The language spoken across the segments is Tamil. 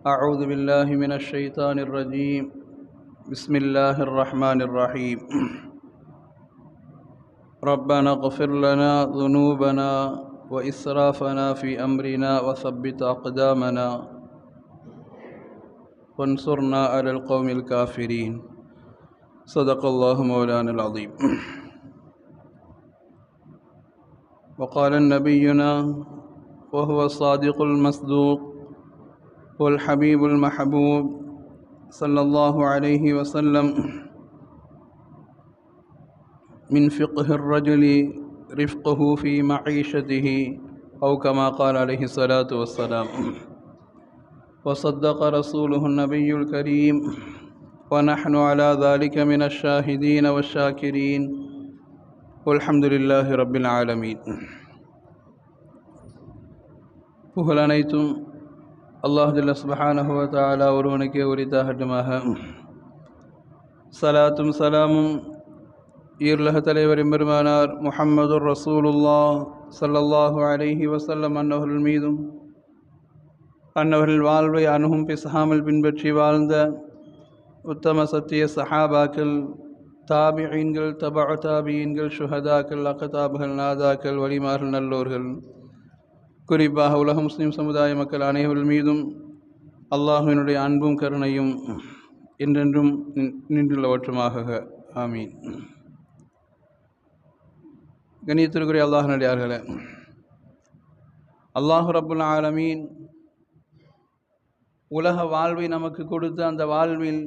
أعوذ بالله من الشيطان الرجيم. بسم الله الرحمن الرحيم. ربنا اغفر لنا ذنوبنا وإسرافنا في أمرنا وثبت أقدامنا وانصرنا على القوم الكافرين. صدق الله مولانا العظيم. وقال نبينا وهو الصادق المصدوق والحبيب المحبوب صلى الله عليه وسلم من فقه الرجل رفقه في معيشته أو كما قال عليه الصلاة والسلام وصدق رسوله النبي الكريم ونحن على ذلك من الشاهدين والشاكرين والحمد لله رب العالمين புகழ் அனைத்தும் அல்லாஹ் ஜல்ல சுபஹானஹு வ தஆலா ஒருவனுக்கே உரித்தாகட்டுமாக சலாத்தும் சலாமும் ஈர்லக தலைவர் பெருமானார் முஹம்மதுர் ரசூலுல்லா ஸல்லல்லாஹு அலைஹி வஸல்லம் அன்னவர்கள் மீதும் அன்னவர்கள் வாழ்வை அணுகும் பிசகாமல் பின்பற்றி வாழ்ந்த உத்தம சத்திய சஹாபாக்கள் தாபியீன்கள் தபா தாபியீன்கள் ஷுஹதாக்கள் அகதாபுகள் நாதாக்கள் வலிமார்கள் நல்லோர்கள் குறிப்பாக உலக முஸ்லீம் சமுதாய மக்கள் அனைவர்கள் மீதும் அல்லாஹுவினுடைய அன்பும் கருணையும் என்றென்றும் நின்றுள்ளவற்றுமாக. ஆமீன். கணியத்திற்குரிய அல்லாஹனுடையார்களே அல்லாஹு ரபுல் ஆலமீன் உலக வாழ்வை நமக்கு கொடுத்த அந்த வாழ்வில்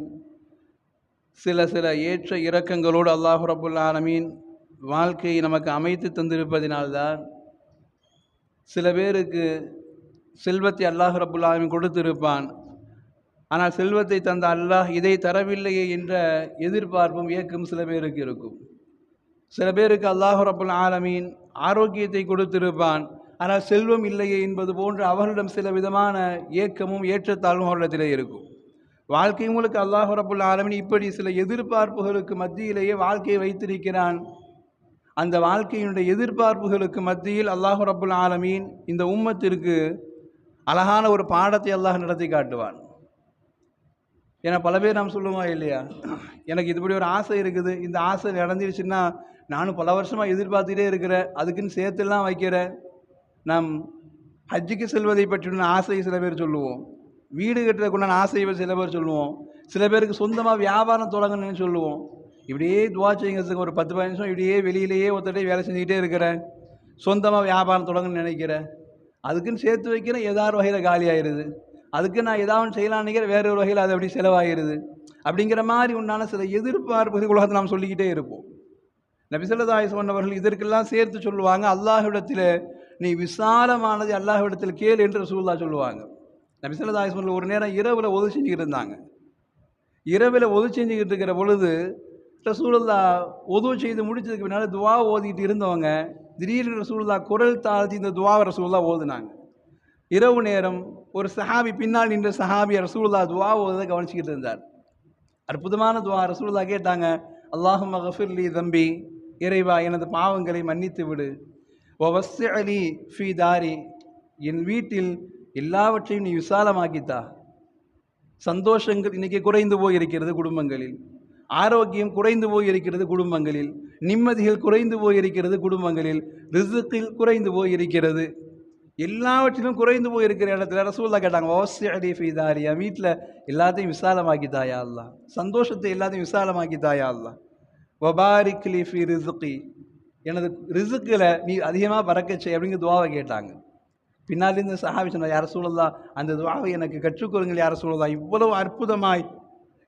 சில சில ஏற்ற இறக்கங்களோடு அல்லாஹு ரபுல் ஆலமீன் வாழ்க்கையை நமக்கு அமைத்து தந்திருப்பதினால்தான் சில பேருக்கு செல்வத்தை அல்லாஹ் ரபுல் கொடுத்திருப்பான். ஆனால் செல்வத்தை தந்த அல்லாஹ் இதை தரவில்லையே என்ற எதிர்பார்ப்பும் ஏக்கம் சில பேருக்கு இருக்கும். சில பேருக்கு அல்லாஹ் ரபுல் ஆலமீன் ஆரோக்கியத்தை கொடுத்திருப்பான். ஆனால் செல்வம் இல்லையே என்பது போன்று அவர்களிடம் சில விதமான ஏக்கமும் ஏற்றத்தாழ்வும் அவர்களிடத்திலே இருக்கும். வாழ்க்கை உங்களுக்கு அல்லாஹ் ரபுல் ஆலமின் இப்படி சில எதிர்பார்ப்புகளுக்கு மத்தியிலேயே வாழ்க்கையை வைத்திருக்கிறான். அந்த வாழ்க்கையினுடைய எதிர்பார்ப்புகளுக்கு மத்தியில் அல்லாஹு ரபுல் ஆலமீன் இந்த உம்மத்திற்கு அழகான ஒரு பாடத்தை அல்லாஹ் நடத்தி காட்டுவான். ஏன்னா பல பேர் நாம் சொல்லுவோம் இல்லையா? எனக்கு இதுபடி ஒரு ஆசை இருக்குது. இந்த ஆசை நடந்துருச்சுன்னா நானும் பல வருஷமாக எதிர்பார்த்துட்டே இருக்கிறேன் அதுக்குன்னு சேர்த்துலாம் வைக்கிறேன் நாம் ஹஜ்ஜுக்கு செல்வதை பற்றின ஆசையை சில பேர் சொல்லுவோம். வீடு கட்டுறதுக்குண்டான ஆசையை சில பேர் சொல்லுவோம். சில பேருக்கு சொந்தமாக வியாபாரம் தொடங்கணும்னு சொல்லுவோம். இப்படியே துவா செய்யுங்கிறதுக்கு ஒரு பத்து பதினஞ்சு இப்படியே வெளியிலேயே ஒருத்தட்டே வேலை செஞ்சுக்கிட்டே இருக்கிறேன். சொந்தமாக வியாபாரம் தொடங்கணும்னு நினைக்கிறேன். அதுக்குன்னு சேர்த்து வைக்கிறேன் ஏதாவது வகையில் காலி ஆயிடுது அதுக்கு நான் ஏதாவது செய்யலாம்னு நினைக்கிறேன் வேற ஒரு வகையில் அது அப்படி செலவாகிடுது அப்படிங்கிற மாதிரி உண்டான சில எதிர்பார்ப்புகள் உலகத்தை நாம் சொல்லிக்கிட்டே இருப்போம். நபிசல்லதாய் சொன்னவர்கள் இதற்கெல்லாம் சேர்த்து சொல்லுவாங்க. அல்லாஹ்விடத்தில் நீ விசாலமானது அல்லாஹ்விடத்தில் கேள் என்று சூழ்நா சொல்லுவாங்க. நபிசல்லதாய் சொன்ன ஒரு நேரம் இரவில் ஒது செஞ்சுக்கிட்டு இருந்தாங்க. இரவில் ஒது செஞ்சுக்கிட்டு இருக்கிற பொழுது ரசூலுல்லா உதவு செய்து முடிச்சதுக்கு பின்னால் துவா ஓதிக்கிட்டு இருந்தவங்க திடீர்னு ரசூலுல்லா குரல் தாழ்த்தி இந்த துவாவை ரசூல்லா ஓதுனாங்க. இரவு நேரம் ஒரு சஹாபி பின்னால் நின்ற சஹாபி ரசூல்லா துவா ஓதுதை கவனிச்சுக்கிட்டு இருந்தார். அற்புதமான துவா ரசூல்லா கேட்டாங்க அல்லாஹு மகஃபிர்லி தம்பி இறைவா எனது பாவங்களை மன்னித்து விடு. ஒவஸ்ஸி அலி ஃபி தாரி என் வீட்டில் எல்லாவற்றையும் நீ விசாலமாக்கித்தா. சந்தோஷங்கள் இன்றைக்கி குறைந்து போயிருக்கிறது குடும்பங்களில். ஆரோக்கியம் குறைந்து போயிருக்கிறது குடும்பங்களில் நிம்மதிகள் குறைந்து போயிருக்கிறது குடும்பங்களில் ரிசுக்கில் குறைந்து போயிருக்கிறது. எல்லாவற்றிலும் குறைந்து போயிருக்கிற இடத்துல ரசூல்லா கேட்டாங்க ஓசி அடிஃபி தாரியா. வீட்டில் எல்லாத்தையும் விசாலமாக்கி தாயா அல்லா சந்தோஷத்தை எல்லாத்தையும் விசாலமாக்கி தாயா அல்லா வபாரிக்லி ஃபி ரிசுக்கி. எனது ரிசுக்கில் நீ அதிகமாக பறக்கச்சை அப்படிங்கிற துவாவை கேட்டாங்க. பின்னால் இருந்து சஹாபி சொன்னார் யார சூழல்லா அந்த துவாவை எனக்கு கற்றுக்கொள்ளுங்கள் யார சூழல்லா இவ்வளவு அற்புதமாய்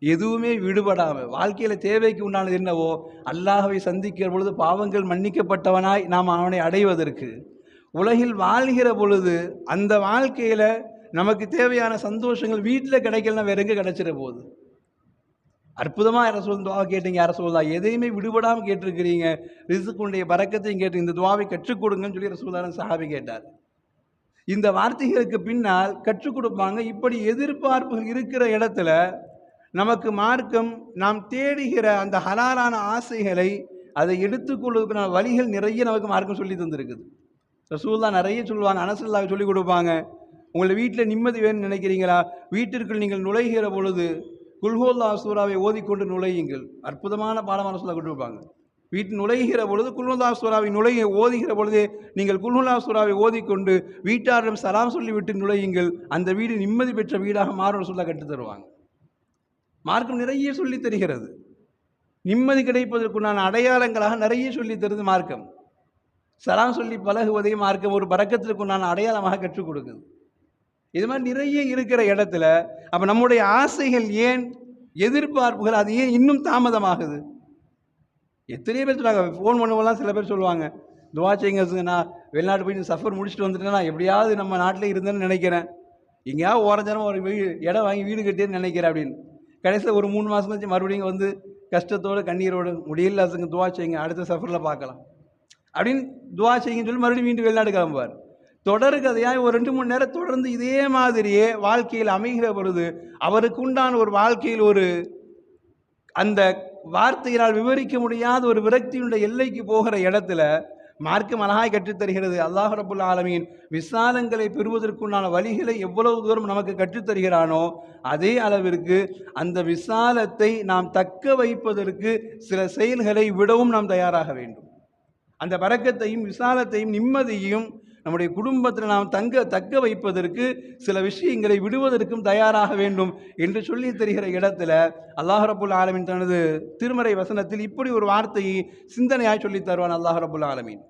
எதுவுமே விடுபடாமல் வாழ்க்கையில் தேவைக்கு உண்டானது என்னவோ அல்லாஹவை சந்திக்கிற பொழுது பாவங்கள் மன்னிக்கப்பட்டவனாய் நாம் அவனை அடைவதற்கு. உலகில் வாழ்கிற பொழுது அந்த வாழ்க்கையில் நமக்கு தேவையான சந்தோஷங்கள் வீட்டில் கிடைக்கலன்னா வேற எங்கே கிடைச்சிட போகுது? அற்புதமாக ரசூல் துவா கேட்டீங்க? அரசூல்லா எதையுமே விடுபடாமல் கேட்டிருக்கிறீங்க? ரிசுக்குடைய பறக்கத்தையும் கேட்டு இந்த துவாவை கற்றுக் கொடுங்கன்னு சொல்லி ரசூல்லான சஹாபி கேட்டார். இந்த வார்த்தைகளுக்கு பின்னால் கற்றுக் கொடுப்பாங்க. இப்படி எதிர்பார்ப்புகள் இருக்கிற இடத்துல நமக்கு மார்க்கம் நாம் தேடுகிற அந்த ஹலாலான ஆசைகளை அதை எடுத்துக்கொள்வதற்கான வழிகள் நிறைய நமக்கு மார்க்கம் சொல்லி தந்திருக்குது. ரசூல்லா நிறைய சொல்லுவாங்க அனசுல்லாவை சொல்லிக் கொடுப்பாங்க. உங்களை வீட்டில் நிம்மதி வேணும்னு நினைக்கிறீங்களா? வீட்டிற்குள் நீங்கள் நுழைகிற பொழுது குல்ஹோல்லா சூறாவை ஓதிக்கொண்டு நுழையுங்கள். அற்புதமான பாடமான சொல்ல கொண்டு வைப்பாங்க வீட்டில் நுழைகிற பொழுது குல்ஹுல்லா சூறாவை நுழைய ஓதுகிற பொழுது நீங்கள் குல்ஹுல்லா சூறாவை ஓதிக்கொண்டு வீட்டாரிடம் சலாம் சொல்லிவிட்டு நுழையுங்கள். அந்த வீடு நிம்மதி பெற்ற வீடாக மாறும் சொல்ல கற்றுத் தருவாங்க. மார்க்கம் நிறைய சொல்லி தருகிறது. நிம்மதி கிடைப்பதற்குண்டான அடையாளங்களாக நிறைய சொல்லி தருது மார்க்கம். சலாம் சொல்லி பழகுவதை மார்க்கம் ஒரு பறக்கத்திற்குண்டான அடையாளமாக கற்றுக் கொடுக்குது. இது மாதிரி நிறைய இருக்கிற இடத்துல அப்போ நம்முடைய ஆசைகள் ஏன் எதிர்பார்ப்புகள் அது ஏன் இன்னும் தாமதமாகுது? எத்தனையோ பேர் சொல்லுவாங்க ஃபோன் பண்ணுவோம்லாம் சில பேர் சொல்லுவாங்க துவா செய்யுங்க நான் வெளிநாட்டு போய் சஃபர் முடிச்சுட்டு வந்துட்டேன்னா எப்படியாவது நம்ம நாட்டில் இருந்தேன்னு நினைக்கிறேன். எங்கேயாவது ஓரஞ்சாரம் ஒரு வீடு இடம் வாங்கி வீடு கட்டியேன்னு நினைக்கிறேன் அப்படின்னு. கடைசியில் ஒரு மூணு மாதம் கழிச்சு மறுபடியும் வந்து கஷ்டத்தோடு கண்ணீரோடு முடியல அதுங்க துவா செய்யுங்க அடுத்த சஃபரில் பார்க்கலாம். அப்படின்னு துவா செய்யுங்கன்னு சொல்லி மறுபடியும் மீண்டும் வெளிநாடு கிளம்புவார். தொடர் கதையாக ஒரு ரெண்டு மூணு நேரம் தொடர்ந்து இதே மாதிரியே வாழ்க்கையில் அமைகிற பொழுது அவருக்கு உண்டான ஒரு வாழ்க்கையில் ஒரு அந்த வார்த்தையினால் விவரிக்க முடியாத ஒரு விரக்தியினுடைய எல்லைக்கு போகிற இடத்துல மார்க்கம் அழகாய் கற்றுத்தருகிறது. அல்லாஹ் ரபுல் ஆலமீன் விசாலங்களை பெறுவதற்குண்டான வழிகளை எவ்வளவு தூரம் நமக்கு கற்றுத்தருகிறானோ அதே அளவிற்கு அந்த விசாலத்தை நாம் தக்க வைப்பதற்கு சில செயல்களை விடவும் நாம் தயாராக வேண்டும். அந்த பறக்கத்தையும் விசாலத்தையும் நிம்மதியையும் நம்முடைய குடும்பத்தில் நாம் தங்க தக்க வைப்பதற்கு சில விஷயங்களை விடுவதற்கும் தயாராக வேண்டும் என்று சொல்லி தருகிற இடத்துல அல்லாஹரபுல் ஆலமின் தனது திருமறை வசனத்தில் இப்படி ஒரு வார்த்தையை சிந்தனையாக சொல்லி தருவான் அல்லாஹரபுல் ஆலமீன்.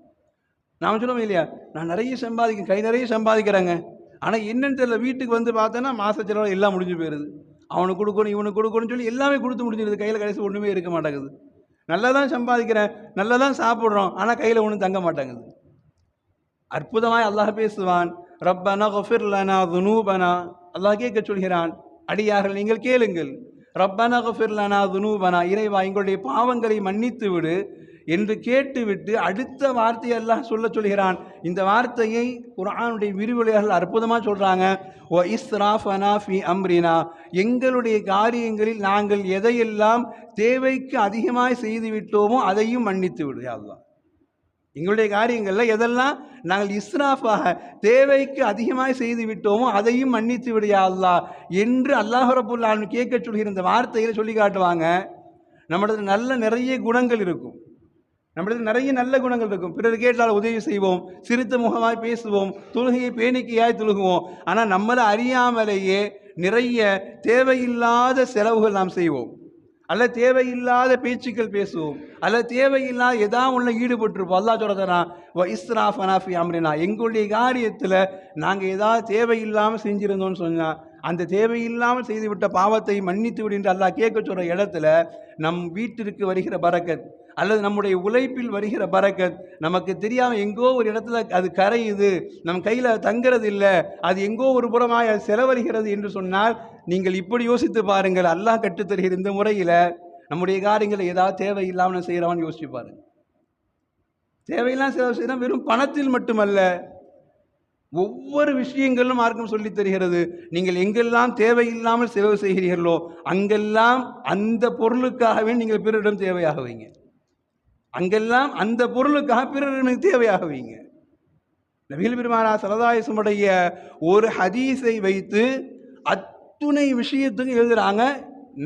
நாம் சொல்லுவோம் இல்லையா? நான் நிறைய சம்பாதிக்க கை நிறைய சம்பாதிக்கிறேங்க. ஆனால் என்னன்னு தெரியல வீட்டுக்கு வந்து பார்த்தோன்னா மாத செலவு எல்லாம் முடிஞ்சு போயிடுது அவனுக்கு கொடுக்கணும் இவனுக்கு கொடுக்கணும்னு சொல்லி எல்லாமே கொடுத்து முடிஞ்சிருது. கையில் கடைசி ஒன்றுமே இருக்க மாட்டேங்குது. நல்லா தான் சம்பாதிக்கிறேன் நல்லா தான் சாப்பிட்றோம் ஆனால் கையில் ஒன்றும் தங்க மாட்டேங்குது. அற்புதமாய் அல்லாஹ் பேசுவான். ரப்பனா கஃபிர் லனா துனூபனா. அல்லாஹ் கேட்க சொல்கிறான் அடியார்கள் நீங்கள் கேளுங்கள். ரப்பனா கஃபிர் லனா துனூபனா. இறைவா எங்களுடைய பாவங்களை மன்னித்து விடு என்று கேட்டுவிட்டு அடுத்த வார்த்தையை அல்லாஹ் சொல்ல சொல்கிறான். இந்த வார்த்தையை குரானுடைய விரிவுரையாளர்கள் அற்புதமாக சொல்கிறாங்க ஓ இஸ்ராஃபனா ஃபி அம்ரினா. எங்களுடைய காரியங்களில் நாங்கள் எதையெல்லாம் தேவைக்கு அதிகமாக செய்து விட்டோமோ அதையும் மன்னித்து விடு எங்களுடைய காரியங்களில் எதெல்லாம் நாங்கள் இஸ்ராஃபாக தேவைக்கு அதிகமாக செய்து விட்டோமோ அதையும் மன்னித்து விடியா அல்லாஹ் என்று அல்லாஹ் ரபுல்லான்னு கேட்க சொல்கிற இந்த வார்த்தையில் சொல்லி காட்டுவாங்க. நம்மளது நல்ல நிறைய குணங்கள் இருக்கும். நம்மளது நிறைய நல்ல குணங்கள் இருக்கும். பிறர் கேட்டால் உதவி செய்வோம் சிரித்த முகமாய் பேசுவோம் தொழுகையை பேணிக்கையாய் தொழுகுவோம். ஆனால் நம்மளை அறியாமலேயே நிறைய தேவையில்லாத செலவுகள் நாம் செய்வோம். அல்ல தேவையில்லாத பேச்சுக்கள் பேசுவோம். அல்ல தேவையில்லாத ஏதாவது ஒன்று ஈடுபட்டிருப்போம். அல்லா சொல்கிறதா இஸ்ராஃப் அனாஃபி அம்ரினா. எங்களுடைய காரியத்தில் நாங்கள் ஏதாவது தேவையில்லாமல் செஞ்சுருந்தோம்னு சொன்னால் அந்த தேவையில்லாமல் செய்துவிட்ட பாவத்தை மன்னித்து விடு அல்லா அல்லாஹ் கேட்க சொல்கிற இடத்துல நம் வீட்டிற்கு வருகிற பறக்கத் அல்லது நம்முடைய உழைப்பில் வருகிற பறக்கத் நமக்கு தெரியாமல் எங்கோ ஒரு இடத்துல அது கரையுது நம் கையில் தங்கிறது இல்லை அது எங்கோ ஒரு புறமாக செலவருகிறது செலவழிகிறது என்று சொன்னால் நீங்கள் இப்படி யோசித்து பாருங்கள். அல்லாஹ் கற்றுத்தருகிற இந்த முறையில் நம்முடைய காரியங்களை ஏதாவது தேவையில்லாமல் செய்கிறவன் யோசிச்சு பாருங்க. தேவையில்லாம் செலவு செய்கிறோம் வெறும் பணத்தில் மட்டுமல்ல ஒவ்வொரு விஷயங்களும் மார்க்கம் சொல்லித் தருகிறது. நீங்கள் எங்கெல்லாம் தேவையில்லாமல் செலவு செய்கிறீர்களோ அங்கெல்லாம் அந்த பொருளுக்காகவே நீங்கள் பிறரிடம் தேவையாக வைங்க அங்கெல்லாம் அந்த பொருளுக்காக பிறருக்கு தேவையாக வைங்க நபிகள் பெருமானா சரதாயசமுடைய ஒரு ஹதீஸை வைத்து அத்துணை விஷயத்துக்கு எழுதுகிறாங்க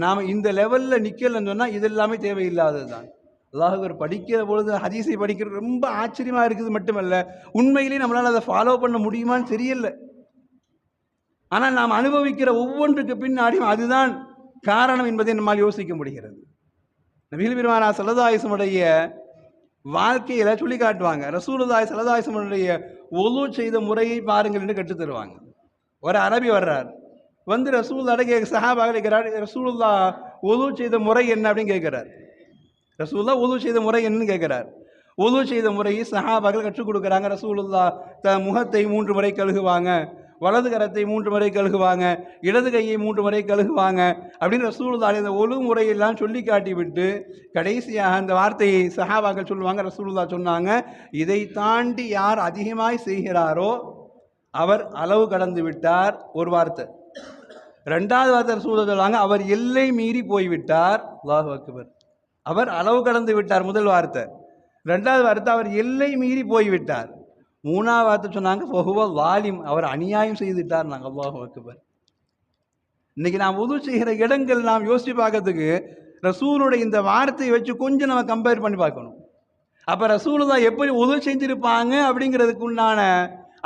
நாம் இந்த லெவலில் நிற்கலன்னு சொன்னால் இது எல்லாமே தேவையில்லாதது தான் அல்லாஹர் படிக்கிற பொழுது ஹதீஸை படிக்கிறது ரொம்ப ஆச்சரியமாக இருக்குது மட்டுமல்ல உண்மையிலேயே நம்மளால் அதை ஃபாலோ பண்ண முடியுமான்னு தெரியல. ஆனால் நாம் அனுபவிக்கிற ஒவ்வொன்றுக்கு பின்னாடியும் அதுதான் காரணம் என்பதை நம்மால் யோசிக்க முடிகிறது. நபிகள் பெருமானா சலதாயுசமுடைய வாழ்க்கையில் சொல்லி காட்டுவாங்க ரசூலதாய் சலதாயுசமுடைய ஒலு செய்த முறையை பாருங்கள் என்று கற்றுத் தருவாங்க. ஒரு அரபி வர்றார். வந்து ரசூல் அடங்க சஹாபாக கேட்கிறார் ரசூலுல்லா ஒலு செய்த முறை என்ன அப்படின்னு கேட்குறார். ரசூல்லா உது செய்த முறை என்னன்னு கேட்குறார். உது செய்த முறையை சஹாபாக்கள் கற்றுக் கொடுக்குறாங்க. ரசூலுல்லா த முகத்தை மூன்று முறை கழுகுவாங்க. வலது கரத்தை மூன்று முறை கழுகுவாங்க இடது கையை மூன்று முறை கழுகுவாங்க அப்படின்னு ரசூலுல்லாஹி அந்த ஒழு முறையெல்லாம் சொல்லி காட்டி விட்டு கடைசியாக அந்த வார்த்தையை சஹாபாக்கள் சொல்லுவாங்க ரசூலுதா சொன்னாங்க இதை தாண்டி யார் அதிகமாய் செய்கிறாரோ அவர் அளவு கடந்து விட்டார் ஒரு வார்த்தை. ரெண்டாவது வார்த்தை ரசூல்தா சொல்லுவாங்க அவர் எல்லை மீறி போய்விட்டார் அல்லாஹு அக்பர். அவர் அளவு கடந்து விட்டார் முதல் வார்த்தை. ரெண்டாவது வார்த்தை அவர் எல்லை மீறி போய்விட்டார். மூணாவது வார்த்தை சொன்னாங்க ஃபஹுவ வாலிம் அவர் அநியாயம் செய்துட்டார் நாங்கள் அல்லாஹு அக்பர். இன்னைக்கு நாம் உது செய்கிற இடங்கள் நாம் யோசித்து பார்க்கறதுக்கு ரசூலுடைய இந்த வார்த்தையை வச்சு கொஞ்சம் நம்ம கம்பேர் பண்ணி பார்க்கணும். அப்போ ரசூலு தான் எப்படி உது செஞ்சிருப்பாங்க அப்படிங்கிறதுக்கு உண்டான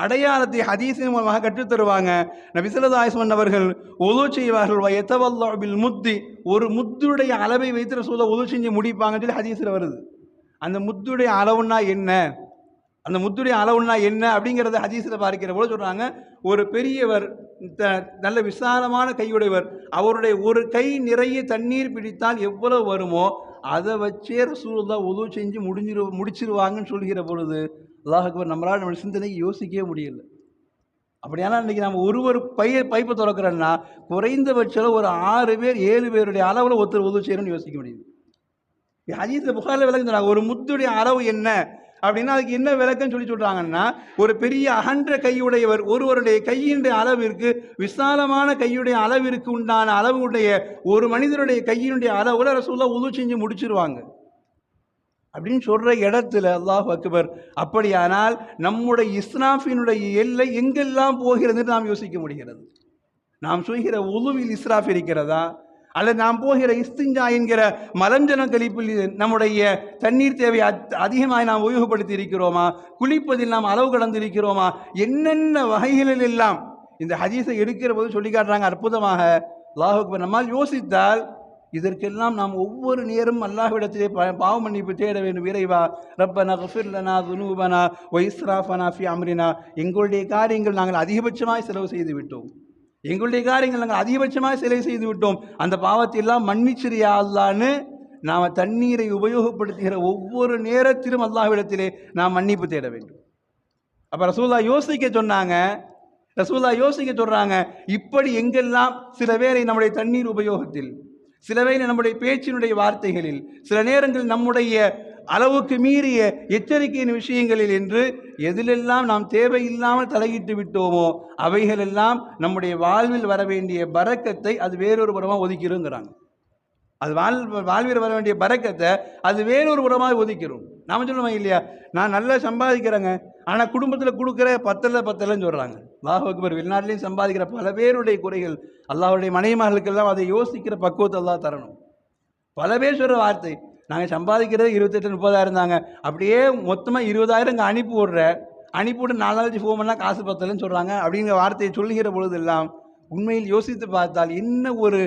அடையாளத்தை ஹதீசின் மூலமாக கற்றுத் தருவாங்க. நபிசல்லாஸ்மன் அவர்கள் உது செய்வார்கள் எத்தவல்லா முத்தி. ஒரு முத்துடைய அளவை வைத்து ரசூலை உது செஞ்சு முடிப்பாங்கன்னு சொல்லி ஹதீஸில் வருது. அந்த முத்துடைய அளவுன்னா என்ன? அந்த முத்துடைய அளவுன்னா என்ன அப்படிங்கிறத ஹதீஸில் பார்க்கிற போது சொல்கிறாங்க ஒரு பெரியவர் த நல்ல விசாலமான கையுடையவர் அவருடைய ஒரு கை நிறைய தண்ணீர் பிடித்தால் எவ்வளவு வருமோ அதை வச்சே சூழ்தான் உதவு செஞ்சு முடிஞ்சிரு முடிச்சிருவாங்கன்னு சொல்கிற பொழுது அல்லாஹ் அக்பர் நம்மளால் நம்ம சிந்தனைக்கு யோசிக்கவே முடியல. அப்படியானா இன்றைக்கி நம்ம ஒரு ஒரு பைய பைப்பை திறக்கிறோன்னா குறைந்தபட்சம் ஒரு ஆறு பேர் ஏழு பேருடைய அளவில் ஒருத்தர் உதவு செய்யணும்னு யோசிக்க முடியுது. ஹதீஸில் புகாரில் விளக்குறாங்க ஒரு முத்துடைய அளவு என்ன? அப்படின்னா அதுக்கு என்ன விளக்கம் சொல்லி சொல்கிறாங்கன்னா ஒரு பெரிய அகன்ற கையுடையவர் ஒருவருடைய கையினுடைய அளவிற்கு விசாலமான கையுடைய அளவிற்கு உண்டான அளவுடைய ஒரு மனிதருடைய கையினுடைய அளவில் ரசூல்லா உதவு செஞ்சு முடிச்சிருவாங்க. அப்படின்னு சொல்கிற இடத்துல அல்லாஹ் அக்பர் அப்படியானால் நம்முடைய இஸ்ராஃபினுடைய எல்லை எங்கெல்லாம் போகிறது நாம் யோசிக்க முடிகிறது. நாம் சொல்கிற உதுவில் இஸ்ராஃப் இருக்கிறதா? அல்லது நாம் போகிற இஸ்திஞ்சா என்கிற மலஞ்சன கழிப்பில் நம்முடைய தண்ணீர் தேவையை அதிகமாக நாம் உபயோகப்படுத்தி இருக்கிறோமா குளிப்பதில் நாம் அளவு கடந்து இருக்கிறோமா என்னென்ன வகைகளில் எல்லாம் இந்த ஹதீஸை எடுக்கிற போது சொல்லி காட்டுறாங்க அற்புதமாக. அல்லாஹ் நம்மால் யோசித்தால் இதற்கெல்லாம் நாம் ஒவ்வொரு நேரம் அல்லாஹ்விடத்திலே பா- பாவ மன்னிப்பு தேட வேண்டும். இறைவா ரப்பனா கஃபிர்லனா துனூபனா ஒய்ஸ்ராஃபனா ஃபி அம்ரினா. எங்களுடைய காரியங்கள் நாங்கள் அதிகபட்சமாக செலவு செய்து விட்டோம். எங்களுடைய காரியங்கள் நாங்கள் அதிகபட்சமாக சிலை செய்து விட்டோம். அந்த பாவத்தை எல்லாம் மன்னிச்சிரியா அல்லான்னு நாம் தண்ணீரை உபயோகப்படுத்துகிற ஒவ்வொரு நேரத்திலும் அல்லாஹ்விடத்திலே நாம் மன்னிப்பு தேட வேண்டும். அப்போ ரசூல்லா யோசிக்க சொன்னாங்க. ரசூல்லா யோசிக்க சொல்கிறாங்க இப்படி எங்கெல்லாம் சில பேரை நம்முடைய தண்ணீர் உபயோகத்தில் சில வேளை நம்முடைய பேச்சினுடைய வார்த்தைகளில் சில நேரங்கள் நம்முடைய அளவுக்கு மீறிய எச்சரிக்கையின் விஷயங்களில் என்று எதிலெல்லாம் நாம் தேவையில்லாமல் தலையிட்டு விட்டோமோ அவைகளெல்லாம் நம்முடைய வாழ்வில் வர வேண்டிய பரக்கத்தை அது வேறொரு புறமாக ஒதுக்கிருங்கிறாங்க அது வாழ் வாழ்வில் வர வேண்டிய பறக்கத்தை அது வேறொரு புறமாக ஒதுக்கிறோம். நாம சொல்லுவோம் இல்லையா? நான் நல்லா சம்பாதிக்கிறேங்க. ஆனால் குடும்பத்தில் கொடுக்குற பத்தல பத்தலன்னு சொல்கிறாங்க அல்லாஹ் அக்பர் வெளிநாட்டிலையும் சம்பாதிக்கிற பல பேருடைய குறைகள் அல்லாஹ்வுடைய மனைமகளுக்கெல்லாம் அதை யோசிக்கிற பக்குவத்தை தான் தரணும். பல பேர் சொல்கிற வார்த்தை நாங்கள் சம்பாதிக்கிறது இருபத்தெட்டு முப்பதாயிரம் தாங்க. அப்படியே மொத்தமாக இருபதாயிரம் இங்கே அனுப்பி விட்ற. அனுப்பி விட்டு நாலு நாளைக்கு ஃபோன் பண்ணால் காசு பத்தலைன்னு சொல்கிறாங்க அப்படிங்கிற வார்த்தையை சொல்லுகிற பொழுதெல்லாம் உண்மையில் யோசித்து பார்த்தால் என்ன ஒரு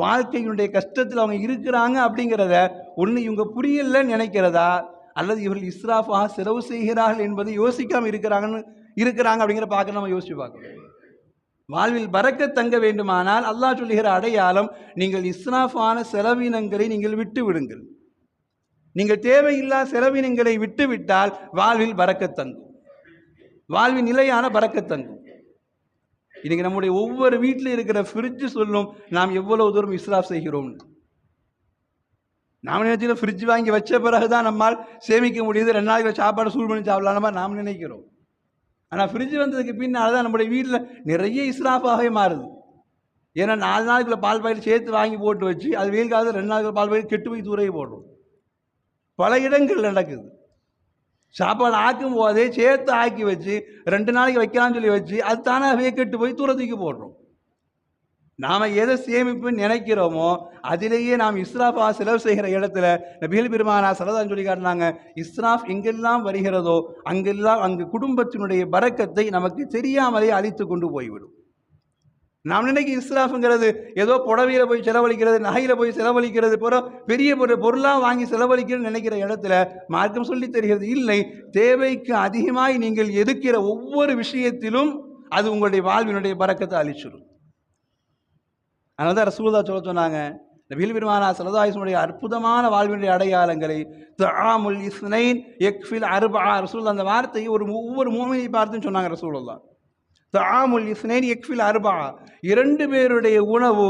வாழ்க்கையினுடைய கஷ்டத்தில் அவங்க இருக்கிறாங்க அப்படிங்கிறத ஒன்று இவங்க புரியலன்னு நினைக்கிறதா? அல்லது இவர்கள் இஸ்ராஃபாக செலவு செய்கிறார்கள் என்பதை யோசிக்காமல் இருக்கிறாங்கன்னு இருக்கிறாங்க அப்படிங்கிற பார்க்க நம்ம யோசிச்சு பார்க்கணும். வாழ்வில் பறக்க தங்க வேண்டுமானால் அல்லாஹ் சொல்லுகிற அடையாளம் நீங்கள் இஸ்ராஃபான செலவினங்களை நீங்கள் விட்டு விடுங்கள். நீங்கள் தேவையில்லா செலவினங்களை விட்டு விட்டால் வாழ்வில் பறக்கத்தங்கும் வாழ்வின் நிலையான பறக்கத்தங்கும் இன்றைக்கி நம்முடைய ஒவ்வொரு வீட்டில் இருக்கிற ஃப்ரிட்ஜு சொல்லும் நாம் எவ்வளவு தூரம் இஸ்ராஃப் செய்கிறோம்னு. நாம் நினைச்சில ஃப்ரிட்ஜ் வாங்கி வச்ச பிறகு தான் நம்மால் சேமிக்க முடியுது. ரெண்டு நாளைக்கு சாப்பாடு சூடு பண்ணி சாப்பிடலாமா நாம் நினைக்கிறோம். ஆனால் ஃப்ரிட்ஜ் வந்ததுக்கு பின்னால் தான் நம்முடைய வீட்டில் நிறைய இஸ்ராஃபாகவே மாறுது. ஏன்னா நாலு நாளுக்குள்ள பால் பாக்கெட் சேர்த்து வாங்கி போட்டு வச்சு அது வெயில் காலத்தில் ரெண்டு நாளுக்குள்ள பால் பாக்கெட் கெட்டு போய் தூரையை போடுறோம். பல இடங்கள் நடக்குது. சாப்பாடு ஆக்கும் போதே சேர்த்து ஆக்கி வச்சு ரெண்டு நாளைக்கு வைக்கலாம்னு சொல்லி வச்சு அது தானாகவே கெட்டு போய் தூரத்துக்கு போடுறோம். நாம் எதை சேமிப்புன்னு நினைக்கிறோமோ அதிலேயே நாம் இஸ்ராஃபா செலவு செய்கிற இடத்துல நபிகள் பெருமானா சரதான் சொல்லி காட்டினாங்க இஸ்ராஃப் எங்கெல்லாம் வருகிறதோ அங்கெல்லாம் அங்கு குடும்பத்தினுடைய பறக்கத்தை நமக்கு தெரியாமலே அழித்து கொண்டு போய்விடும். நாம் நினைக்க இஸ்ராஃபுங்கிறது ஏதோ புடவையில் போய் செலவழிக்கிறது நகையில் போய் செலவழிக்கிறது போகிற பெரிய பொருள் பொருளாக வாங்கி செலவழிக்கிறதுன்னு நினைக்கிற இடத்துல மார்க்கம் சொல்லி தெரிகிறது இல்லை. தேவைக்கு அதிகமாய் நீங்கள் எதுக்கிற ஒவ்வொரு விஷயத்திலும் அது உங்களுடைய வாழ்வினுடைய பறக்கத்தை அழிச்சிடும் அதனால தான் ரசூலதா சொல்ல சொன்னாங்க நபீல் பெருமானா சலதாயுடைய அற்புதமான வாழ்வினுடைய அடையாளங்களை தஆமுல் இஸ்னைன் எக்ஃபில் அருபா ரசூல் அந்த வார்த்தையை ஒரு ஒவ்வொரு மூமினை பார்த்துன்னு சொன்னாங்க ரசூலுல்லா தாமுல் இஸ்னேன் எக்ஃபில் அர்பா. இரண்டு பேருடைய உணவு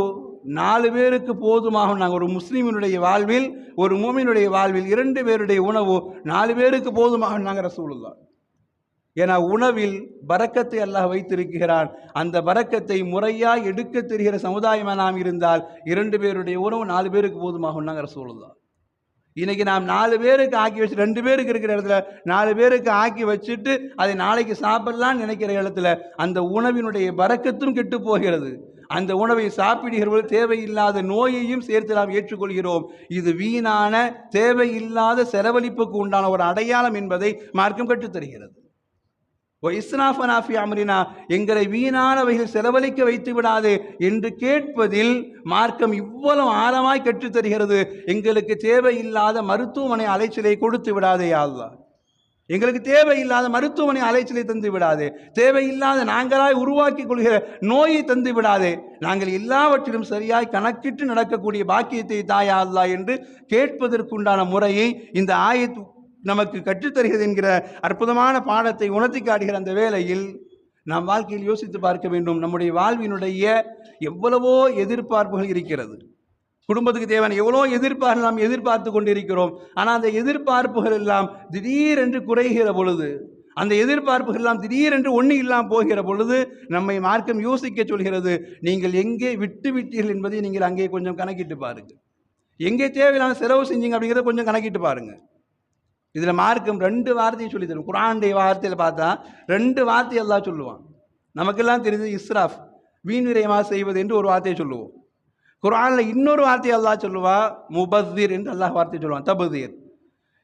நாலு பேருக்கு போதுமாகும். நாங்கள் ஒரு முஸ்லீமினுடைய வாழ்வில் ஒரு மூமினுடைய வாழ்வில் இரண்டு பேருடைய உணவு நாலு பேருக்கு போதுமாகும் நாங்கள் ரசூலுல்லா ஏன்னா உணவில் பறக்கத்தை அல்லாஹ் வைத்திருக்கிறான். அந்த பறக்கத்தை முறையாக எடுக்க தெரிகிற சமுதாயமாக நாம் இருந்தால் இரண்டு பேருடைய உணவு நாலு பேருக்கு போதுமாகும் நாங்கள் ரசூலுல்லா இன்னைக்கு நாம் நாலு பேருக்கு ஆக்கி வச்சு ரெண்டு பேருக்கு இருக்கிற இடத்துல நாலு பேருக்கு ஆக்கி வச்சுட்டு அதை நாளைக்கு சாப்பிடலாம்னு நினைக்கிற இடத்துல அந்த உணவினுடைய பறக்கத்தும் கெட்டு போகிறது. அந்த உணவை சாப்பிடுகிறவர்கள் தேவையில்லாத நோயையும் சேர்த்து நாம் ஏற்றுக்கொள்கிறோம். இது வீணான தேவையில்லாத செலவழிப்புக்கு உண்டான ஒரு அடையாளம் என்பதை மார்க்கம் கற்றுத்தருகிறது. ஓ இஸ்னாஃபனாஃபி அமரினா எங்களை வீணானவைகள் செலவழிக்க வைத்து விடாது என்று கேட்பதில் மார்க்கம் இவ்வளவு ஆழமாய் கற்றுத் தருகிறது. எங்களுக்கு தேவையில்லாத மருத்துவமனை அலைச்சலை கொடுத்து விடாதே யாழ்லா எங்களுக்கு தேவையில்லாத மருத்துவமனை அலைச்சலை தந்து விடாது. தேவையில்லாத நாங்களாய் உருவாக்கி கொள்கிற நோயை தந்து விடாது. நாங்கள் எல்லாவற்றிலும் சரியாய் கணக்கிட்டு நடக்கக்கூடிய பாக்கியத்தை தாயா அல்லா என்று கேட்பதற்குண்டான முறையை இந்த ஆயத்து நமக்கு கற்றுத்தருகிறது என்கிற அற்புதமான பாடத்தை உணர்த்தி காட்டுகிற அந்த வேளையில் நாம் வாழ்க்கையில் யோசித்து பார்க்க வேண்டும். நம்முடைய வாழ்வினுடைய எவ்வளவோ எதிர்பார்ப்புகள் இருக்கிறது. குடும்பத்துக்கு தேவையான எவ்வளோ எதிர்பார்ப்பு நாம் எதிர்பார்த்து கொண்டிருக்கிறோம். ஆனால் அந்த எதிர்பார்ப்புகள் எல்லாம் திடீரென்று குறைகிற பொழுது அந்த எதிர்பார்ப்புகள் எல்லாம் திடீரென்று ஒன்று இல்லாமல் போகிற பொழுது நம்மை மார்க்கம் யோசிக்க சொல்கிறது நீங்கள் எங்கே விட்டு விட்டீர்கள் என்பதை நீங்கள் அங்கே கொஞ்சம் கணக்கிட்டு பாருங்கள். எங்கே தேவையில்லாமல் செலவு செஞ்சீங்க அப்படிங்கிறத கொஞ்சம் கணக்கிட்டு பாருங்கள். இதில் மார்க்கம் ரெண்டு வார்த்தையும் சொல்லி தரும். குரானுடைய வார்த்தையில் பார்த்தா ரெண்டு வார்த்தை எல்லாம் சொல்லுவான். நமக்கெல்லாம் தெரிஞ்சது இஸ்ராஃப் வீண் விரயமாக செய்வது என்று ஒரு வார்த்தையை சொல்லுவோம். குரானில் இன்னொரு வார்த்தையை அல்லாஹ் சொல்லுவா முபஸ்தீர் என்று அல்லாஹ் வார்த்தை சொல்லுவான். தபுதீர்.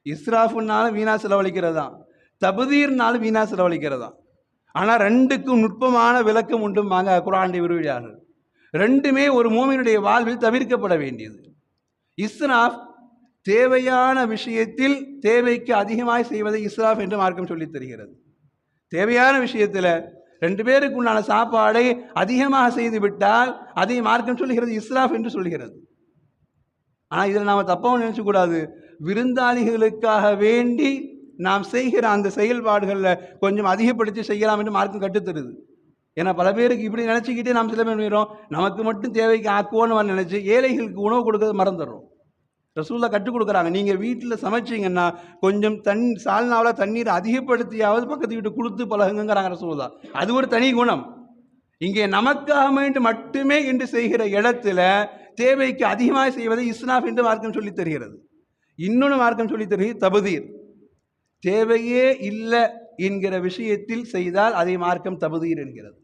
இஸ்ராஃபுனாலும் வீணா செலவழிக்கிறது தான் தபுதீர்னாலும் வீணா செலவழிக்கிறது தான் ஆனால் ரெண்டுக்கும் நுட்பமான விளக்கம் உண்டும் வாங்க குரானுடைய விருவியார்கள் ரெண்டுமே ஒரு மூமியினுடைய வாழ்வில் தவிர்க்கப்பட வேண்டியது. இஸ்ராஃப் தேவையான விஷயத்தில் தேவைக்கு அதிகமாய் செய்வதை இஸ்ராஃப் என்று மார்க்கம் சொல்லித் தருகிறது. தேவையான விஷயத்தில் ரெண்டு பேருக்கு உண்டான சாப்பாடை அதிகமாக செய்து விட்டால் அதை மார்க்கம் சொல்லுகிறது இஸ்ராஃப் என்று சொல்கிறது ஆனால் இதில் நாம் தப்பாகவும் நினச்சக்கூடாது விருந்தாளிகளுக்காக வேண்டி நாம் செய்கிற அந்த செயல்பாடுகளில் கொஞ்சம் அதிகப்படுத்தி செய்யலாம் என்று மார்க்கம் கட்டுத்தருது ஏன்னா பல பேருக்கு இப்படி நினச்சிக்கிட்டே நாம் சில பேர் பண்ணிடுறோம் நமக்கு மட்டும் தேவைக்கு ஆக்குவோன்னு நினச்சி ஏழைகளுக்கு உணவு கொடுக்கறது மறந்துடுறோம். ரசூல்லா கற்றுக் கொடுக்குறாங்க. நீங்கள் வீட்டில் சமைச்சிங்கன்னா கொஞ்சம் தண் சால்னாவில் தண்ணீர் அதிகப்படுத்தியாவது பக்கத்து வீட்டு கொடுத்து பழகுங்கிறாங்க ரசூல்லா அது ஒரு தனி குணம். இங்கே நமக்காக வேண்டு மட்டுமே என்று செய்கிற இடத்துல தேவைக்கு அதிகமாக செய்வதை இஸ்னாஃப் என்று மார்க்கம் சொல்லித் தருகிறது. இன்னொன்று மார்க்கம் சொல்லித் தருகிறது தபுதீர். தேவையே இல்லை என்கிற விஷயத்தில் செய்தால் அதை மார்க்கம் தபுதீர் என்கிறது.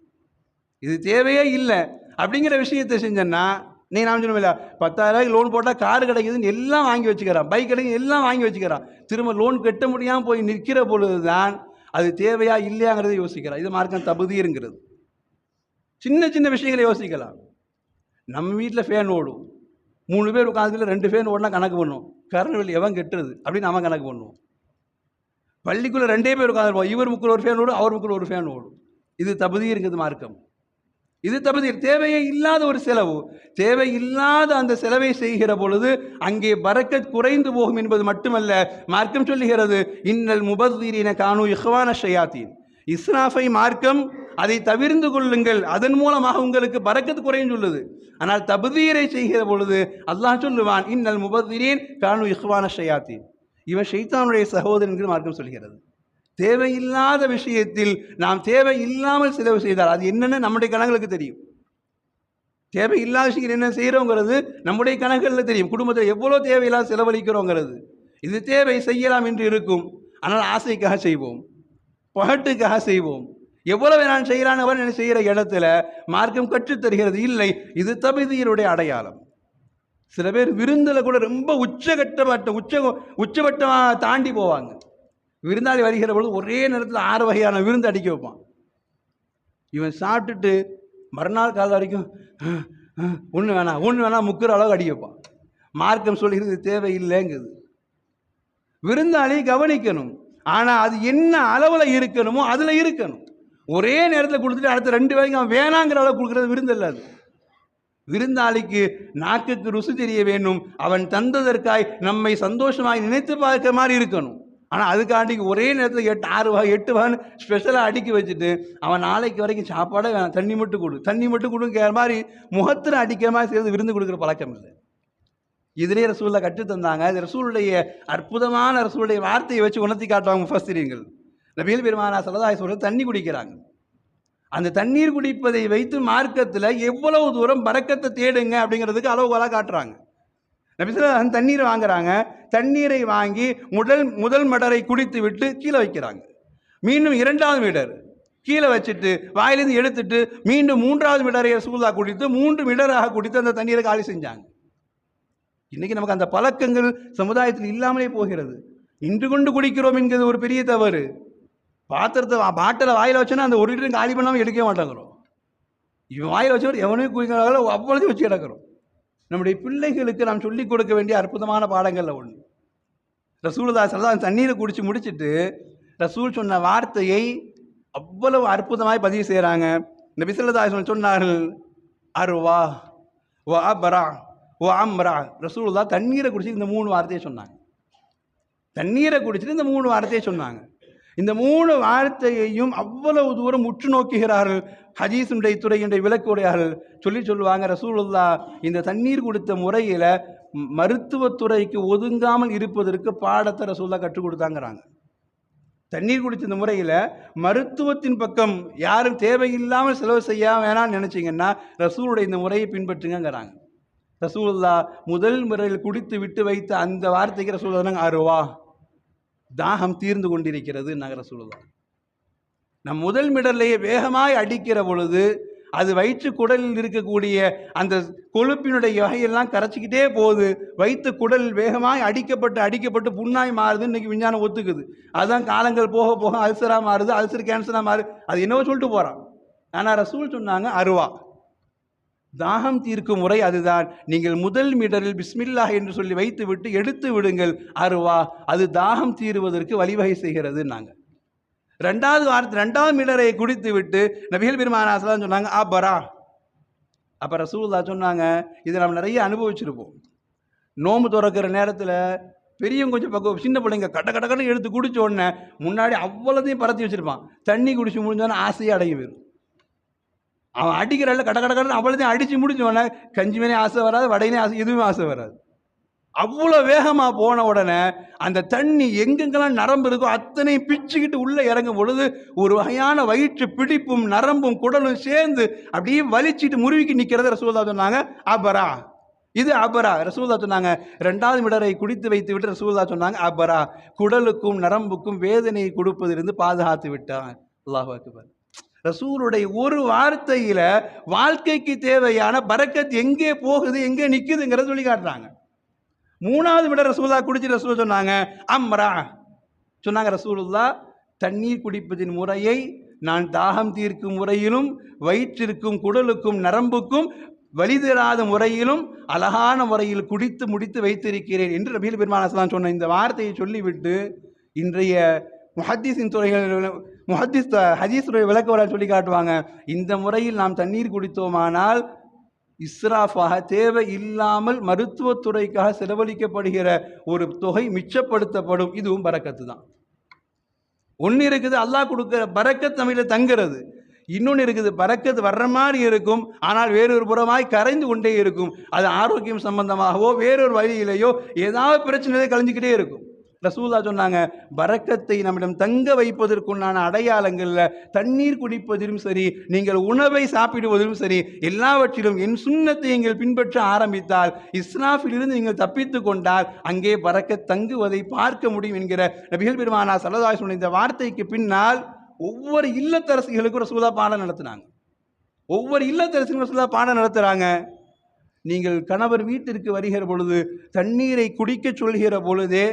இது தேவையே இல்லை அப்படிங்கிற விஷயத்தை செஞ்சேன்னா நீ நான் சொல்லுவில்ல பத்தாயிரரூபாய்க்கு லோன் போட்டால் கார் கிடைக்குதுன்னு எல்லாம் வாங்கி வச்சுக்கிறான். பைக் கிடைக்கும் எல்லாம் வாங்கி வச்சுக்கிறான். திரும்ப லோன் கட்ட முடியாமல் போய் நிற்கிற பொழுது தான் அது தேவையா இல்லையாங்கிறத யோசிக்கிறான். இது மார்க்கம் தகுதிங்கிறது சின்ன சின்ன விஷயங்களை யோசிக்கலாம். நம்ம வீட்டில் ஃபேன் ஓடும். மூணு பேர் உட்காந்துல ரெண்டு ஃபேன் ஓடனா கணக்கு பண்ணும். கரண்ட் பில் எவன் கெட்டுறது அப்படின்னு நம்ம கணக்கு பண்ணுவோம் பள்ளிக்குள்ளே ரெண்டே பேர் உட்காந்துருப்போம் இவர் முக்கில் ஒரு ஃபேன் ஓடும் அவர் முக்கில் ஒரு ஃபேன் ஓடும். இது தகுதி இருக்குது மார்க்கம். இது தகுதி தேவையே இல்லாத ஒரு செலவு. தேவை இல்லாத அந்த செலவை செய்கிற பொழுது அங்கே பறக்கத் குறைந்து போகும் என்பது மட்டுமல்ல மார்க்கம் சொல்லுகிறது இன்னல் முபதீரின காணு இஹ்வான ஷயாத்தீன். இஸ்ராஃபை மார்க்கம் அதை தவிர்ந்து கொள்ளுங்கள். அதன் மூலமாக உங்களுக்கு பறக்கத்து குறையும் சொல்லுது. ஆனால் தபுதீரை செய்கிற பொழுது அல்லாஹ் சொல்லுவான் இன்னல் முபதீரின் காணு இஹ்வான ஷயாத்தீன். இவன் ஷைத்தானுடைய சகோதரன் என்று மார்க்கம் சொல்கிறது தேவையில்லாத விஷயத்தில் நாம் தேவை இல்லாமல் செலவு செய்தால் அது என்னென்னு நம்முடைய கணங்களுக்கு தெரியும். தேவையில்லாத விஷயம் என்ன செய்கிறோங்கிறது நம்முடைய கணக்கில் தெரியும். குடும்பத்தில் எவ்வளோ தேவையில்லாத செலவழிக்கிறோங்கிறது. இது தேவை செய்யலாம் என்று இருக்கும். ஆனால் ஆசைக்காக செய்வோம். பகட்டுக்காக செய்வோம். எவ்வளவு நான் செய்கிறான் என்ன செய்கிற இடத்துல மார்க்கம் கற்றுத்தருகிறது இல்லை இது தபிதியருடைய அடையாளம். சில பேர் விருந்தில் கூட ரொம்ப உச்சகட்டப்பட்ட உச்ச உச்சபட்டமாக தாண்டி போவாங்க. விருந்தாளி வருகிற பொழுது ஒரே நேரத்தில் ஆறு வகையான விருந்து அடிக்க வைப்பான். இவன் சாப்பிட்டுட்டு மறுநாள் காலம் வரைக்கும் ஒன்று வேணாம் ஒன்று வேணாம் முக்கிற அளவுக்கு அடிக்க வைப்பான். மார்க்கம் சொல்கிறது தேவையில்லைங்குது விருந்தாளி கவனிக்கணும். ஆனால் அது என்ன அளவில் இருக்கணுமோ அதில் இருக்கணும். ஒரே நேரத்தில் கொடுத்துட்டு அடுத்த ரெண்டு வரைக்கும் அவன் வேணாங்கிற அளவு கொடுக்குறது விருந்து இல்லை அது. விருந்தாளிக்கு நாக்குக்கு ருசி தெரிய வேண்டும். அவன் தந்ததற்காய் நம்மை சந்தோஷமாய் நினைத்து பார்க்கிற மாதிரி இருக்கணும். ஆனால் அதுக்காண்டி ஒரே நேரத்தில் எட்டு ஆறு வகை எட்டு வான்னு ஸ்பெஷலாக அடுக்கி வச்சுட்டு அவன் நாளைக்கு வரைக்கும் சாப்பாடே வேணாம் தண்ணி மட்டும் கொடு. தண்ணி மட்டும் கொடுங்கிற மாதிரி முகத்தில் அடிக்கிற மாதிரி சேர்ந்து விருந்து கொடுக்குற பழக்கம் இல்லை. இதிலே ரசூலில் கற்றுத்தந்தாங்க இது ரசூலுடைய அற்புதமான ரசூலுடைய வார்த்தையை வச்சு உணர்த்தி காட்டுவாங்க முஃபஸ்திரீங்கள் நபீல் பெருமானா சலதாய் சொல்ற தண்ணி குடிக்கிறாங்க. அந்த தண்ணீர் குடிப்பதை வைத்து மார்க்கத்தில் எவ்வளவு தூரம் பறக்கத்தை தேடுங்க அப்படிங்கிறதுக்கு அளவுகோலாக காட்டுறாங்க. நபிசுல்லா அந்த தண்ணீரை வாங்குறாங்க. தண்ணீரை வாங்கி முதல் முதல் மடரை குடித்து விட்டு கீழே வைக்கிறாங்க. மீண்டும் இரண்டாவது மிடர். கீழே வச்சுட்டு வாயிலிருந்து எடுத்துட்டு மீண்டும் மூன்றாவது மிடரை சூதா குடித்து மூன்று மிடராக குடித்து அந்த தண்ணீரை காலி செஞ்சாங்க. இன்னைக்கு நமக்கு அந்த பழக்கங்கள் சமுதாயத்தில் இல்லாமலே போகிறது. இன்று கொண்டு குடிக்கிறோம் என்கிறது ஒரு பெரிய தவறு. பாத்திரத்தை பாட்டில் வாயில் வச்சோன்னா அந்த ஒரு லிட்டரும் காலி பண்ணாமல் எடுக்க மாட்டேங்கிறோம். இவன் வாயில் வச்சவர் எவனையும் குடிக்கிறாங்களோ அவ்வளோதையும் வச்சு கிடக்கிறோம் நம்முடைய பிள்ளைகளுக்கு நாம் சொல்லிக் கொடுக்க வேண்டிய அற்புதமான பாடங்களில் ஒன்று ரசூலுதா சல்லா தண்ணீரை குடித்து முடிச்சிட்டு ரசூல் சொன்ன வார்த்தையை அவ்வளவு அற்புதமாய் பதிவு செய்கிறாங்க இந்த பிசல்லதா சொன்னார்கள் அருவா ஓ அபரா ஓ அம்ரா. ரசூலுதா தண்ணீரை குடிச்சு இந்த மூணு வார்த்தையை சொன்னாங்க. தண்ணீரை குடிச்சிட்டு இந்த மூணு வார்த்தையை சொன்னாங்க. இந்த மூணு வார்த்தையையும் அவ்வளவு தூரம் உற்று நோக்குகிறார்கள். ஹதீஸுடைய துறையினுடைய விளக்குடையார்கள் சொல்லி சொல்லுவாங்க. ரசூலுல்லா இந்த தண்ணீர் கொடுத்த முறையில் மருத்துவத்துறைக்கு ஒதுங்காமல் இருப்பதற்கு பாடத்தை ரசூல்லா கற்றுக் கொடுத்தாங்கிறாங்க. தண்ணீர் குடித்த இந்த முறையில் மருத்துவத்தின் பக்கம் யாரும் தேவையில்லாமல் செலவு செய்ய வேணாம்னு நினச்சிங்கன்னா ரசூலுடைய இந்த முறையை பின்பற்றுங்கிறாங்க ரசூலுல்லா முதல் முறையில் குடித்து விட்டு வைத்த அந்த வார்த்தைக்கு ரசூலுல்லா அருவா தாகம் தீர்ந்து கொண்டிருக்கிறது நகர சொல்லுதான் நம் முதல் மிடல்லையே வேகமாய் அடிக்கிற பொழுது அது வயிற்று குடலில் இருக்கக்கூடிய அந்த கொழுப்பினுடைய வகையெல்லாம் கரைச்சிக்கிட்டே போகுது. வயிற்று குடல் வேகமாய் அடிக்கப்பட்டு அடிக்கப்பட்டு புண்ணாய் மாறுது இன்னைக்கு விஞ்ஞானம் ஒத்துக்குது. அதுதான் காலங்கள் போக போக அல்சராக மாறுது அல்சர் கேன்சராக மாறுது அது என்னவோ சொல்லிட்டு போகிறான் ஆனால் ரசூல் சொன்னாங்க அருவா. தாகம் தீர்க்கும் முறை அதுதான். நீங்கள் முதல் மீட்டரில் பிஸ்மில்லா என்று சொல்லி வைத்து விட்டு எடுத்து விடுங்கள் அருவா. அது தாகம் தீருவதற்கு வழிவகை செய்கிறது நாங்கள் ரெண்டாவது வாரத்து ரெண்டாவது மீட்டரை குடித்து விட்டு நபிகள் பெருமானாசலாம் சொன்னாங்க ஆ அப்போ ரசூல்லா சொன்னாங்க இதை நம்ம நிறைய அனுபவிச்சிருப்போம். நோம்பு திறக்கிற நேரத்தில் பெரியவங்க கொஞ்சம் பக்கம் சின்ன பிள்ளைங்க கட்ட கட்ட கட்ட எடுத்து குடிச்ச உடனே முன்னாடி அவ்வளோத்தையும் பரத்தி வச்சுருப்பான். தண்ணி குடிச்சு முடிஞ்சோன்னே ஆசையாக அடங்கி போயிடும் அவன் அடிக்கிறாள் கட கட கடன்னு அவ்வளோதையும் அடித்து முடிஞ்சோடனே கஞ்சி மேலே ஆசை வராது வடையினே ஆசை எதுவுமே ஆசை வராது. அவ்வளோ வேகமாக போன உடனே அந்த தண்ணி எங்கெங்கெல்லாம் நரம்பு இருக்கோ அத்தனையும் பிச்சுக்கிட்டு உள்ளே இறங்கும் பொழுது ஒரு வகையான வயிற்று பிடிப்பும் நரம்பும் குடலும் சேர்ந்து அப்படியே வலிச்சிட்டு முருவிக்கு நிற்கிறத ரசூல்லா சொன்னாங்க அபரா. இது அபரா. ரசூல்லா சொன்னாங்க ரெண்டாவது மிடரை குடித்து வைத்து விட்டு ரசூல்லா சொன்னாங்க அபரா. குடலுக்கும் நரம்புக்கும் வேதனையை கொடுப்பதிலிருந்து பாதுகாத்து விட்டான். அல்லாஹ் அக்பர். ரசூலுடைய ஒரு வார்த்தையில் வாழ்க்கைக்கு தேவையான பறக்கத்து எங்கே போகுது எங்கே நிற்குதுங்கிறத சொல்லி காட்டுறாங்க. மூணாவது விட ரசூலா குடிச்சு ரசூல் சொன்னாங்க அம்ரா. சொன்னாங்க ரசூலுல்லா தண்ணீர் குடிப்பதின் முறையை நான் தாகம் தீர்க்கும் முறையிலும் வயிற்றிற்கும் குடலுக்கும் நரம்புக்கும் வலிதராத முறையிலும் அழகான முறையில் குடித்து முடித்து வைத்திருக்கிறேன். என்று ரபீல் பெருமானஸ்லாம் சொன்ன இந்த வார்த்தையை சொல்லிவிட்டு இன்றைய முஹத்தீஸின் துறைகள் முஹத்தீஸ் ஹதீஸுடைய விளக்க சொல்லி காட்டுவாங்க இந்த முறையில் நாம் தண்ணீர் குடித்தோமானால் இஸ்ராஃபாக தேவை இல்லாமல் மருத்துவத்துறைக்காக செலவழிக்கப்படுகிற ஒரு தொகை மிச்சப்படுத்தப்படும். இதுவும் பறக்கத்து தான் ஒன்று இருக்குது அல்லாஹ் கொடுக்குற பறக்கத் தமிழில் தங்குறது. இன்னொன்று இருக்குது பறக்கத்து வர்ற மாதிரி இருக்கும் ஆனால் வேறொரு புறமாய் கரைந்து கொண்டே இருக்கும். அது ஆரோக்கியம் சம்பந்தமாகவோ வேறொரு வழியிலேயோ ஏதாவது பிரச்சனையை கழிஞ்சிக்கிட்டே இருக்கும். ரசூல்லா சொன்னாங்க பறக்கத்தை நம்மிடம் தங்க வைப்பதற்குண்டான அடையாளங்களில் தண்ணீர் குடிப்பதிலும் சரி நீங்கள் உணவை சாப்பிடுவதிலும் சரி எல்லாவற்றிலும் என் சுண்ணத்தை நீங்கள் பின்பற்ற ஆரம்பித்தால் இஸ்லாஃபிலிருந்து நீங்கள் தப்பித்து கொண்டால் அங்கே பறக்க தங்குவதை பார்க்க முடியும் என்கிற நபிகள் பெருமானா சலதாய் சொன்ன இந்த வார்த்தைக்கு பின்னால் ஒவ்வொரு இல்லத்தரசிகளுக்கும் ரசூலா பாடம் நடத்தினாங்க. ஒவ்வொரு இல்லத்தரசிகளும் ரசூலா பாடம் நடத்துகிறாங்க நீங்கள் கணவர் வீட்டிற்கு வருகிற பொழுது தண்ணீரை குடிக்க சொல்கிற பொழுதே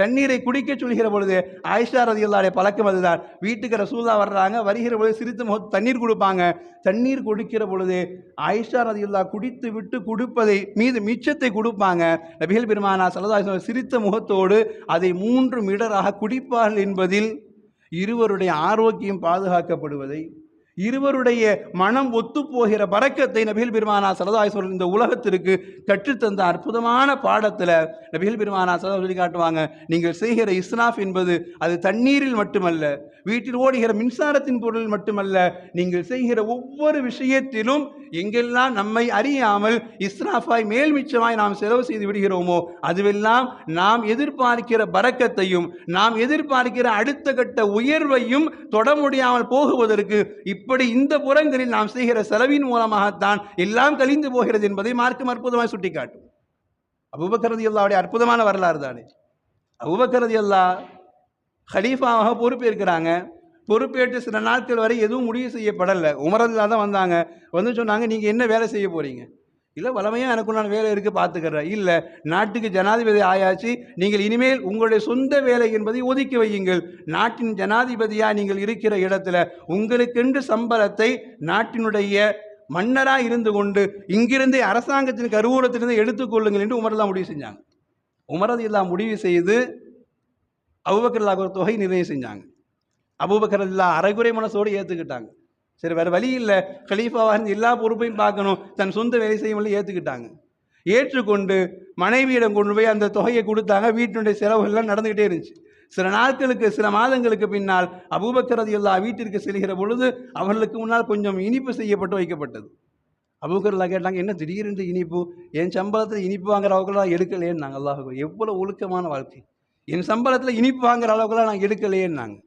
தண்ணீரை குடிக்க சொல்கிற பொழுது ஆயிஷா ரதியுல்லாடைய பழக்கம் அதுதான். வீட்டுக்கு ரசூல்லா வர்றாங்க வருகிற பொழுது சிரித்து முகத்து தண்ணீர் கொடுப்பாங்க. தண்ணீர் குடிக்கிற பொழுது ஆயிஷா ரதியுல்லா குடித்து விட்டு கொடுப்பதை மீது மிச்சத்தை கொடுப்பாங்க. நபிகள் பெருமானா சலதாசன் சிரித்த முகத்தோடு அதை மூன்று மீடராக குடிப்பார்கள் என்பதில் இருவருடைய ஆரோக்கியம் பாதுகாக்கப்படுவதை இருவருடைய மனம் ஒத்துப்போகிற பறக்கத்தை நபிகள் பெருமானா சொல்ற இந்த உலகத்திற்கு கற்றுத்தந்த அற்புதமான பாடத்தில் நபிகள் பெருமானா சரதா சொல்லி காட்டுவாங்க நீங்கள் செய்கிற இஸ்னாஃப் என்பது அது தண்ணீரில் மட்டுமல்ல வீட்டில் ஓடுகிற மின்சாரத்தின் பொருள் மட்டுமல்ல நீங்கள் செய்கிற ஒவ்வொரு விஷயத்திலும் எங்கெல்லாம் நம்மை அறியாமல் இஸ்ராஃபாய் மேல் மிச்சமாய் நாம் செலவு செய்து விடுகிறோமோ அதுவெல்லாம் நாம் எதிர்பார்க்கிற பறக்கத்தையும் நாம் எதிர்பார்க்கிற அடுத்த கட்ட உயர்வையும் தொட முடியாமல் போகுவதற்கு இப்படி இந்த புறங்களில் நாம் செய்கிற செலவின் மூலமாகத்தான் எல்லாம் கழிந்து போகிறது என்பதை மார்க்கம் அற்புதமாக சுட்டிக்காட்டும். அபுபக்கரதி அல்லாவுடைய அற்புதமான வரலாறு தானே. அபுபக்கரதி அல்லா ஹலீஃபாவாக பொறுப்பேற்கிறாங்க. பொறுப்பேற்று சில நாட்கள் வரை எதுவும் முடிவு செய்யப்படலை. உமரல்லா தான் வந்தாங்க. வந்து சொன்னாங்க நீங்கள் என்ன வேலை செய்ய போகிறீங்க இல்லை வளமையாக நான் வேலை இருக்குது பார்த்துக்கிறேன் இல்லை நாட்டுக்கு ஜனாதிபதி ஆயாச்சு நீங்கள் இனிமேல் உங்களுடைய சொந்த வேலை என்பதை ஒதுக்கி வையுங்கள். நாட்டின் ஜனாதிபதியாக நீங்கள் இருக்கிற இடத்துல உங்களுக்கென்று சம்பளத்தை நாட்டினுடைய மன்னராக இருந்து கொண்டு இங்கிருந்தே அரசாங்கத்தின் கருவூலத்திலிருந்து எடுத்துக்கொள்ளுங்கள் என்று உமரெல்லாம் முடிவு செஞ்சாங்க. உமரது எல்லாம் முடிவு செய்து அபுபக்கர்லாக்கு ஒரு தொகை நிர்ணயம் செஞ்சாங்க. அபுபக்கர் இல்லா அரைகுறை மனசோடு ஏற்றுக்கிட்டாங்க சரி வேறு வழி இல்லை. கலீஃபாவாக இருந்து எல்லா பொறுப்பையும் பார்க்கணும். தன் சொந்த வேலை செய்யும் ஏற்றுக்கிட்டாங்க ஏற்றுக்கொண்டு மனைவியிடம் கொண்டு போய் அந்த தொகையை கொடுத்தாங்க. வீட்டினுடைய செலவுகள்லாம் நடந்துக்கிட்டே இருந்துச்சு. சில நாட்களுக்கு சில மாதங்களுக்கு பின்னால் அபூபக்கரது எல்லா வீட்டிற்கு செல்கிற பொழுது அவர்களுக்கு முன்னால் கொஞ்சம் இனிப்பு செய்யப்பட்டு வைக்கப்பட்டது. அபூக்கர்லா கேட்டாங்க என்ன திடீரென்று இனிப்பு? என் சம்பளத்தில் இனிப்பு வாங்குற அளவுக்குலாம் எடுக்கலையேன்னாங்க. அல்லாஹ் எவ்வளோ ஒழுக்கமான வாழ்க்கை. என் சம்பளத்தில் இனிப்பு வாங்குற அளவுக்குலாம் நாங்கள் எடுக்கலையேன்னாங்க.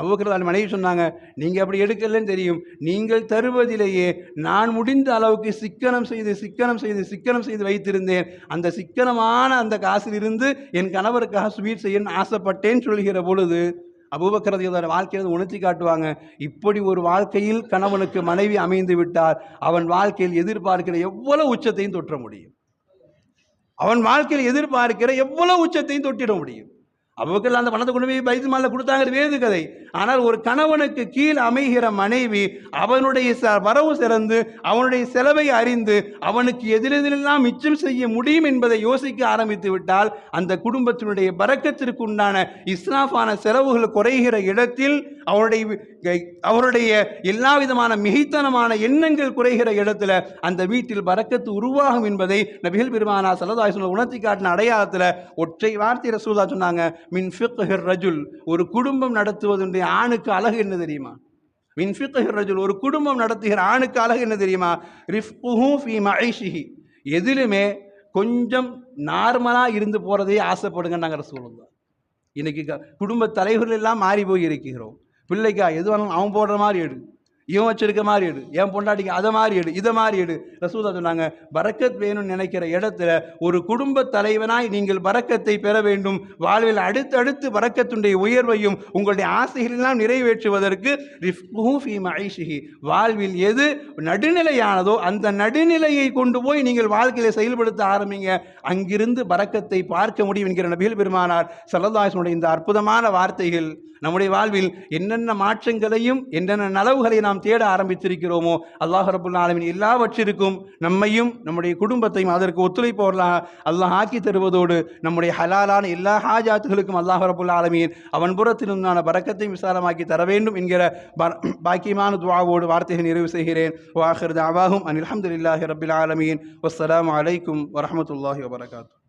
அவ்வக்கிறது மனைவி சொன்னாங்க நீங்கள் அப்படி எடுக்கலன்னு தெரியும். நீங்கள் தருவதிலேயே நான் முடிந்த அளவுக்கு சிக்கனம் செய்து சிக்கனம் செய்து சிக்கனம் செய்து வைத்திருந்தேன். அந்த சிக்கனமான அந்த காசிலிருந்து என் கணவருக்காக ஸ்வீட் செய்ய ஆசைப்பட்டேன்னு சொல்கிற பொழுது அபூபக்கரதியோட வாழ்க்கையை உணர்த்தி காட்டுவாங்க. இப்படி ஒரு வாழ்க்கையில் கணவனுக்கு மனைவி அமைந்து விட்டால் அவன் வாழ்க்கையில் எதிர்பார்க்கிற எவ்வளவு உச்சத்தையும் தொற்ற முடியும். அவன் வாழ்க்கையில் எதிர்பார்க்கிற எவ்வளவு உச்சத்தையும் தொட்டிட முடியும். அவ்வளவு அந்த பணத்தை கொண்டு போய் பைத்து மாலை கொடுத்தாங்க வேது கதை. ஆனால் ஒரு கணவனுக்கு கீழ் அமைகிற மனைவி அவனுடைய வரவு சிறந்து அவனுடைய செலவை அறிந்து அவனுக்கு எதிரெதிரெல்லாம் மிச்சம் செய்ய முடியும் என்பதை யோசிக்க ஆரம்பித்து விட்டால் அந்த குடும்பத்தினுடைய பறக்கத்திற்கு உண்டான இஸ்லாஃபான செலவுகள் குறைகிற இடத்தில் அவருடைய அவருடைய எல்லா விதமான மிகைத்தனமான எண்ணங்கள் குறைகிற இடத்துல அந்த வீட்டில் பறக்கத்து உருவாகும் என்பதை நபிகள் பெருமானா சலதாய் உணர்த்தி காட்டின அடையாளத்தில் ஒற்றை வார்த்தை ரசூதா சொன்னாங்க. மின் ஃபிக்ஹிர் ரஜுல் ஒரு குடும்பம் நடத்துவதுடைய ஆணுக்கு அழகு என்ன தெரியுமா? மின் ஃபிக்ஹிர் ரஜுல் ஒரு குடும்பம் நடத்துகிற ஆணுக்கு அழகு என்ன தெரியுமா? ரிஃப்குஹு ஃபி மஐஷிஹி எதிலுமே கொஞ்சம் நார்மலாக இருந்து போகிறதே ஆசைப்படுங்க நாங்கள் சொல்லுவோம் இன்றைக்கி குடும்ப தலைவர்கள் எல்லாம் மாறி போய் இருக்கிறோம். பிள்ளைக்கா எது வேணாலும் அவன் போடுற மாதிரி எடு. இவன் வச்சிருக்க மாதிரி எடு. என் பொண்டாட்டிக்கு அதை மாதிரி எடு இதை மாதிரி எடு. ரசூதா சொன்னாங்க பறக்கத் வேணும்னு நினைக்கிற இடத்துல ஒரு குடும்ப தலைவனாய் நீங்கள் பறக்கத்தை பெற வேண்டும். வாழ்வில் அடுத்தடுத்து பறக்கத்துடைய உயர்வையும் உங்களுடைய ஆசைகளெல்லாம் நிறைவேற்றுவதற்கு வாழ்வில் எது நடுநிலையானதோ அந்த நடுநிலையை கொண்டு போய் நீங்கள் வாழ்க்கையை செயல்படுத்த ஆரம்பிங்க. அங்கிருந்து பறக்கத்தை பார்க்க முடியும் என்கிற நபிகள் பெருமானார் சல்லதாசனுடைய இந்த அற்புதமான வார்த்தைகள் நம்முடைய வாழ்வில் என்னென்ன மாற்றங்களையும் என்னென்ன நலவுகளை நாம் தேட ஆரம்பித்திருக்கிறோமோ அல்லாஹ் ரபுல் ஆலமின் எல்லாவற்றிற்கும் நம்மையும் நம்முடைய குடும்பத்தையும் அதற்கு ஒத்துழைப்பவர்களாக அல்லாஹ் ஆக்கி தருவதோடு நம்முடைய ஹலாலான எல்லா ஹாஜாத்துகளுக்கும் அல்லாஹ் ரபுல் ஆலமீன் அவன் புறத்திலிருந்தான பறக்கத்தையும் விசாலமாக்கி தர வேண்டும் என்கிற பாக்கியமான துவாவோடு வார்த்தைகள் நிறைவு செய்கிறேன். வாஹர் தாவாகும் அனில் அஹமதுல்லாஹி ரபுல் ஆலமீன். வஸ்லாம் அலைக்கும் வரமத்துல்லாஹி வபரகாத்து